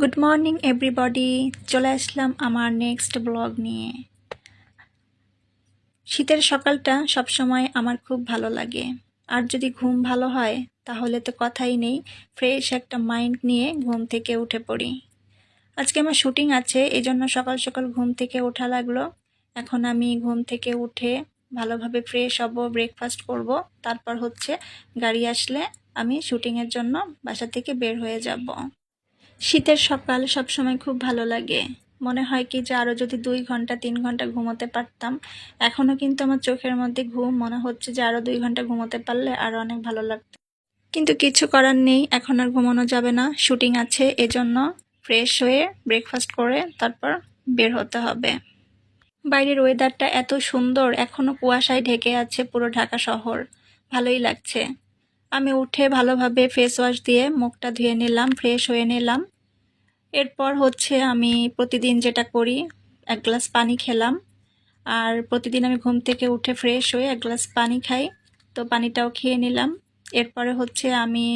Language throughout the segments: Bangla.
গুড মর্নিং এভরিবডি চলে আসলাম আমার নেক্সট ব্লগ নিয়ে। শীতের সকালটা সবসময় আমার খুব ভালো লাগে। আর যদি ঘুম ভালো হয়, তাহলে তো কথাই নেই। ফ্রেশ একটা মাইন্ড নিয়ে ঘুম থেকে উঠে পড়ি। আজকে আমার শুটিং আছে এই জন্য সকাল সকাল ঘুম থেকে ওঠা লাগল। এখন আমি ঘুম থেকে উঠে ভালোভাবে ফ্রেশ হব ব্রেকফাস্ট করব। তারপর হচ্ছে গাড়ি আসলে আমি শুটিংয়ের জন্য বাসা থেকে বের হয়ে যাব। শীতের সকাল সবসময় খুব ভালো লাগে। মনে হয় কি যে আরও যদি দুই ঘণ্টা, তিন ঘণ্টা ঘুমোতে পারতাম এখনও কিন্তু আমার চোখের মধ্যে ঘুম, মনে হচ্ছে যে আরও দুই ঘণ্টা ঘুমোতে পারলে আরও অনেক ভালো লাগতো। কিন্তু কিছু করার নেই, এখন আর ঘুমানো যাবে না। শুটিং আছে, এজন্য ফ্রেশ হয়ে ব্রেকফাস্ট করে তারপর বের হতে হবে। বাইরের ওয়েদারটা এত সুন্দর এখনও কুয়াশায় ঢেকে আছে পুরো ঢাকা শহর। ভালোই লাগছে। আমি উঠে ভালোভাবে ফেস ওয়াশ দিয়ে মুখটা ধুয়ে নিলাম ফ্রেশ হয়ে নিলাম। এরপর হচ্ছে আমি প্রতিদিন যেটা করি, এক গ্লাস পানি খেলাম। আর প্রতিদিন আমি ঘুম থেকে উঠে ফ্রেশ হয়ে এক গ্লাস পানি খাই। তো পানিটাও খেয়ে নিলাম। এরপরে হচ্ছে আমি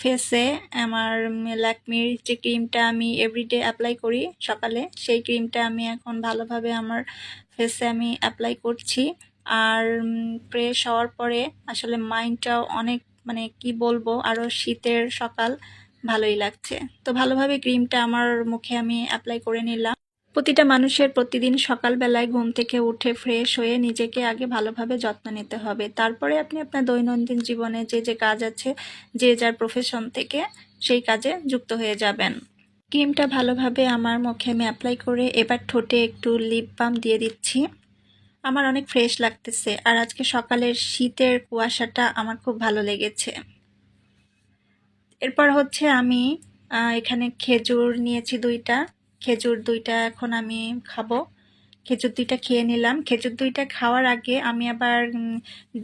ফেসে আমার ল্যাকমির যে ক্রিমটা আমি এভরিডে অ্যাপ্লাই করি সকালে, সেই ক্রিমটা আমি এখন ভালোভাবে আমার ফেসে আমি অ্যাপ্লাই করছি। আর ফ্রেশ হওয়ার পরে আসলে মাইন্ডটাও অনেক মানে কি বলব আরও শীতের সকাল। ভালোই লাগছে। তো ভালোভাবে ক্রিমটা আমার মুখে আমি অ্যাপ্লাই করে নিলাম। প্রতিটা মানুষের প্রতিদিন সকালবেলায় ঘুম থেকে উঠে ফ্রেশ হয়ে নিজেকে আগে ভালোভাবে যত্ন নিতে হবে। তারপরে আপনি আপনার দৈনন্দিন জীবনে যে যে কাজ আছে, যে যার প্রফেশন থেকে সেই কাজে যুক্ত হয়ে যাবেন। ক্রিমটা ভালোভাবে আমার মুখে আমি অ্যাপ্লাই করে এবার ঠোঁটে একটু লিপ বাম দিয়ে দিচ্ছি। আমার অনেক ফ্রেশ লাগতেছে। আর আজকে সকালের শীতের কুয়াশাটা আমার খুব ভালো লেগেছে। এরপর হচ্ছে আমি এখানে খেজুর নিয়েছি দুইটা। খেজুর দুইটা এখন আমি খাব। খেজুর দুইটা খেয়ে নিলাম। খেজুর দুইটা খাওয়ার আগে আমি আবার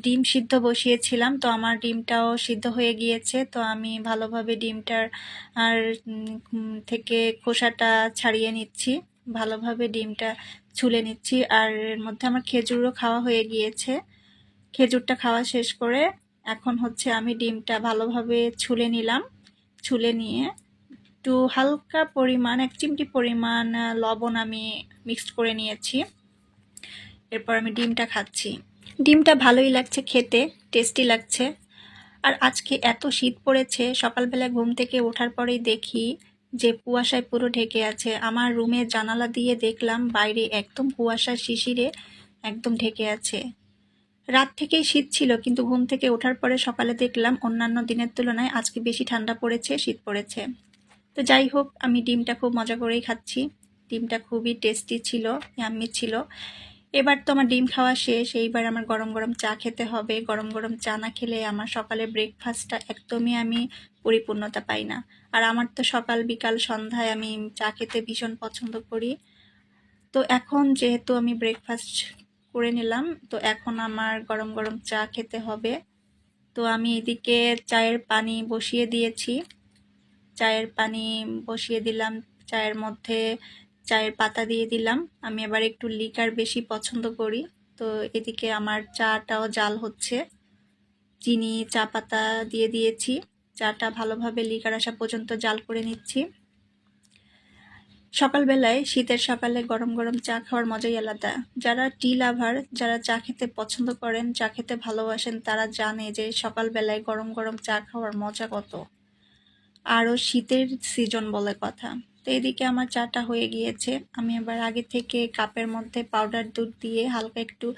ডিম সিদ্ধ বসিয়েছিলাম। তো আমার ডিমটাও সিদ্ধ হয়ে গিয়েছে। তো আমি ভালোভাবে ডিমটার, আর থেকে খোসাটা ছাড়িয়ে নিচ্ছি। ভালোভাবে ডিমটা ছুলে নিচ্ছি। আর এর মধ্যে আমার খেজুরও খাওয়া হয়ে গিয়েছে। খেজুরটা খাওয়া শেষ করে এখন হচ্ছে আমি ডিমটা ভালোভাবে ছুলে নিলাম। ছুলে নিয়ে একটু হালকা পরিমাণ, এক চিমটি পরিমাণ লবণ আমি মিক্সড করে নিয়েছি। এরপর আমি ডিমটা খাচ্ছি। ডিমটা ভালোই লাগছে খেতে টেস্টি লাগছে। আর আজকে এত শীত পড়েছে, সকালবেলা ঘুম থেকে ওঠার পরেই দেখি যে কুয়াশায় পুরো ঢেকে আছে। আমার রুমের জানালা দিয়ে দেখলাম বাইরে একদম কুয়াশার শিশিরে একদম ঢেকে আছে। রাত থেকেই শীত ছিল, কিন্তু ঘুম থেকে ওঠার পরে সকালে দেখলাম অন্যান্য দিনের তুলনায় আজকে বেশি ঠান্ডা পড়েছে, শীত পড়েছে। তো যাই হোক, আমি ডিমটা খুব মজা করেই খাচ্ছি। ডিমটা খুবই টেস্টি ছিল ইয়াম্মি ছিল। এবার তো আমার ডিম খাওয়া শেষ, এইবার আমার গরম গরম চা খেতে হবে। গরম গরম চা না খেলে আমার সকালে ব্রেকফাস্টটা একদমই আমি পরিপূর্ণতা পাই না। আর আমার তো সকাল, বিকাল, সন্ধ্যায় আমি চা খেতে ভীষণ পছন্দ করি। তো এখন যেহেতু আমি ব্রেকফাস্ট করে নিলাম। তো এখন আমার গরম গরম চা খেতে হবে। তো আমি এদিকে চায়ের পানি বসিয়ে দিয়েছি। চায়ের পানি বসিয়ে দিলাম। চায়ের মধ্যে চায়ের পাতা দিয়ে দিলাম। আমি এবার একটু লিকার বেশি পছন্দ করি। তো এদিকে আমার চাটাও জাল হচ্ছে। চিনি, চা পাতা দিয়ে দিয়েছি। চাটা ভালোভাবে লিকার আসা পর্যন্ত জাল করে নিচ্ছি। সকালবেলায় শীতের সকালে গরম গরম চা খাওয়ার মজাই আলাদা। যারা টি লাভার, যারা চা খেতে পছন্দ করেন, চা খেতে ভালোবাসেন, তারা জানে যে সকালবেলায় গরম গরম চা খাওয়ার মজা কত। আরও শীতের সিজন বলে কথা। তো এদিকে আমার চাটা হয়ে গিয়েছে। আমি এবার আগে থেকে কাপের মধ্যে পাউডার দুধ দিয়ে হালকা একটু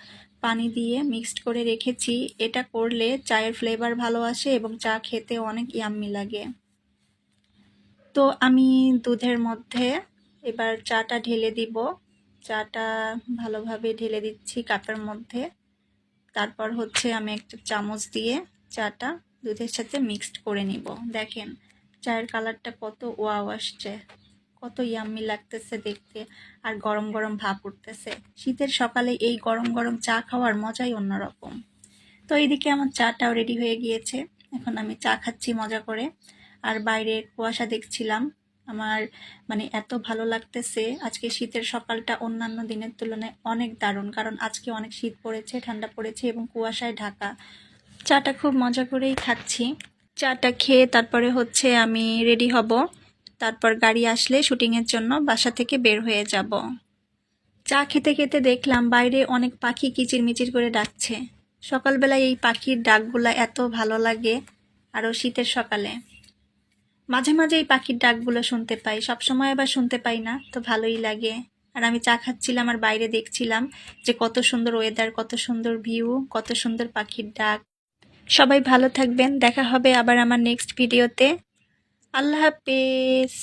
পানি দিয়ে মিক্সড করে রেখেছি। এটা করলে চায়ের ফ্লেভার ভালো আসে এবং চা খেতে অনেক ইয়াম্মি লাগে। তো আমি দুধের মধ্যে এবার চাটা ঢেলে দিব। চাটা ভালোভাবে ঢেলে দিচ্ছি কাপের মধ্যে। তারপর হচ্ছে আমি একটা চামচ দিয়ে চাটা দুধের সাথে মিক্সড করে নিব। দেখেন, চায়ের কালারটা কত ওয়াও আসছে, কত ইয়াম্মি লাগতেছে দেখতে আর গরম গরম ভাপ উঠতেছে। শীতের সকালে এই গরম গরম চা খাওয়ার মজাই অন্যরকম। তো এইদিকে আমার চাটাও রেডি হয়ে গিয়েছে। এখন আমি চা খাচ্ছি মজা করে। আর বাইরে কুয়াশা দেখছিলাম। আমার মানে এত ভালো লাগতেছে। আজকে শীতের সকালটা অন্যান্য দিনের তুলনায় অনেক দারুণ, কারণ আজকে অনেক শীত পড়েছে, ঠান্ডা পড়েছে এবং কুয়াশায় ঢাকা। চাটা খুব মজা করেই খাচ্ছি। চাটা খেয়ে তারপরে হচ্ছে আমি রেডি হব। তারপর গাড়ি আসলে শুটিংয়ের জন্য বাসা থেকে বের হয়ে যাব। চা খেতে খেতে দেখলাম বাইরে অনেক পাখি কিচিরমিচির করে ডাকছে। সকালবেলায় এই পাখির ডাকগুলা এত ভালো লাগে, আরও শীতের সকালে। মাঝে মাঝে এই পাখির ডাকগুলো শুনতে পাই। সবসময় আবার শুনতে পাই না, তো ভালোই লাগে। আর আমি চা খাচ্ছিলাম আর বাইরে দেখছিলাম যে কত সুন্দর ওয়েদার কত সুন্দর ভিউ কত সুন্দর পাখির ডাক। সবাই ভালো থাকবেন, দেখা হবে আবার আমার নেক্সট ভিডিওতে আল্লাহ হাফেজ।